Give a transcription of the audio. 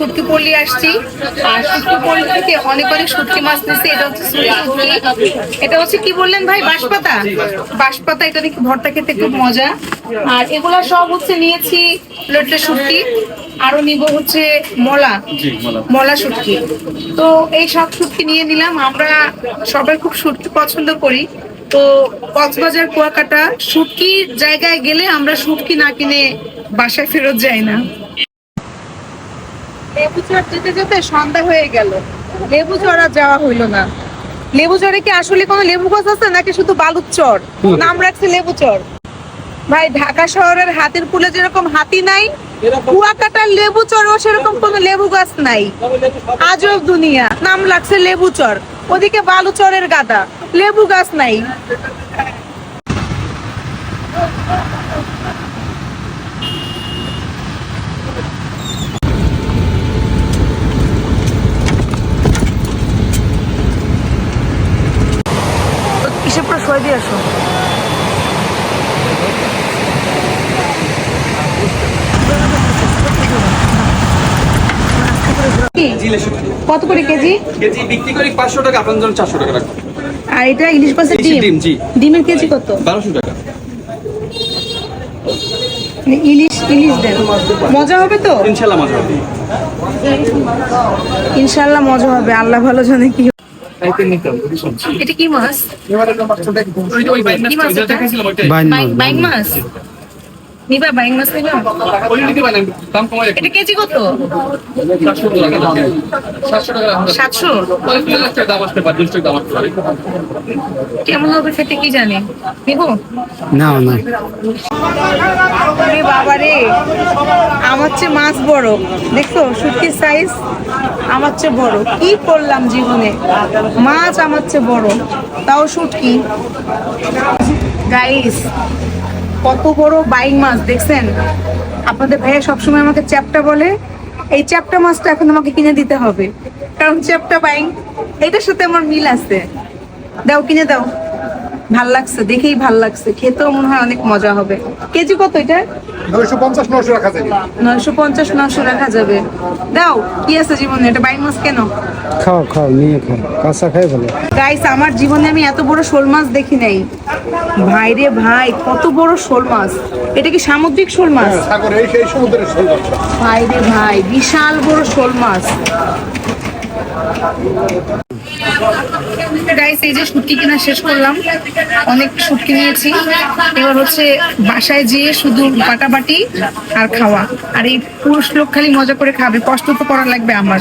শুটকি পল্লী আসছি। আর শুটকি পল্লী থেকে অনেক অনেক শুটকি মাছ নিচ্ছি এটা হচ্ছে সুরি শুটকি। এটা হচ্ছে কি বললেন ভাই? বাঁশপাতা? বাঁশপাতা এটা দেখি ভর্তা খেতে খুব মজা। আর এগুলা সব হচ্ছে নিয়েছি লোটে শুটকি। আরও নিব হচ্ছে মলা। মলা শুটকি। তো এই সব শুটকি নিয়ে নিলাম। আমরা সবাই খুব শুটকি পছন্দ করি। তো কক্সবাজার কুয়াকাটা শুটকির জায়গায় গেলে আমরা শুটকি না কিনে বাসায় ফেরত যাই না। লেবু চর যেতে যেতে সন্ধ্যা হয়ে গেল। লেবু চর আর যাওয়া হইল না। লেবু চরে কি আসলে কোনো লেবু গাছ আছে নাকি শুধু বালুর চর নাম রাখছে লেবু চর ভাই ঢাকা শহরের হাতির পুলে যেরকম হাতি নাই কুয়াকাটার লেবু চরও সেরকম কোনো লেবু গাছ নাই। আজব দুনিয়া নাম লাগছে লেবু চর ওদিকে বালু চরের গাদা লেবু গাছ নাই। কিসে পুরো সই দিয়ে আসো কি? জিলে শুটকি কত করে কেজি? কেজি বিক্রি করি পাঁচশো টাকা আপনার জন্য চারশো টাকা রাখব। আর এটা ইলিশ মাছের ডিম? ডিম, জি। ডিমের কেজি কত? বারোশো টাকা। মানে ইলিশ ইলিশ দেন। মজা হবে তো? ইনশাল্লাহ মজা হবে। ইনশাল্লাহ মজা হবে। আল্লাহ ভালো জানে কি। এটা কি মাছ? কি মাছ এটা? বাইং- বাইং মাছ? নিবা বাইং মাছ নিবা? এটা কেজি কত? সাতশো। টাকা সাতশো দাম আসতে পারে দুশো দাম আসতে পারে কেমন হবে খেতে কি জানি? নিবো? না না আরে বাবা রে। আমার চেয়ে মাছ বড়। দেখছ শুটকির সাইজ আমার চেয়ে বড়। কি করলাম জীবনে? মাছ আমার চেয়ে বড়। তাও শুটকি গাইস কত বড় বাইং মাছ, দেখছেন? আপনাদের ভাইয়া সবসময় আমাকে চ্যাপটা বলে। এই চ্যাপটা মাছটা এখন আমাকে কিনে দিতে হবে। কারণ চ্যাপটা বাইং, এটার সাথে আমার মিল আছে। দাও, কিনে দাও। ভালো লাগছে দেখেই ভালো লাগছে খেতেও মনে হয় অনেক মজা হবে। কেজি কত এটা? নয়শো পঞ্চাশ নশো রাখা যাবে। নয়শো পঞ্চাশ নশো রাখা যাবে। দাও কি আছে জীবনে? এটা বাইং মাছ কেন? খাও খাও নিয়ে খাও। কাঁচা খাই ভালো। গাইস আমার জীবনে আমি এত বড় শোল মাছ দেখি নাই। ভাই রে ভাই কত বড় শোল মাছ। এটা কি সামুদ্রিক শোল মাছ? সাগরে এই সেই সমুদ্রের শোল মাছ। ভাই রে ভাই বিশাল বড় শোল মাছ। গাইস এই যে শুটকি কিনা শেষ করলাম। অনেক শুটকি নিয়েছি। এবার হচ্ছে বাসায় যেয়ে শুধু বাটাবাটি আর খাওয়া। আর এই পুরুষ লোক খালি মজা করে খাবে। কষ্ট তো করা লাগবে আমার।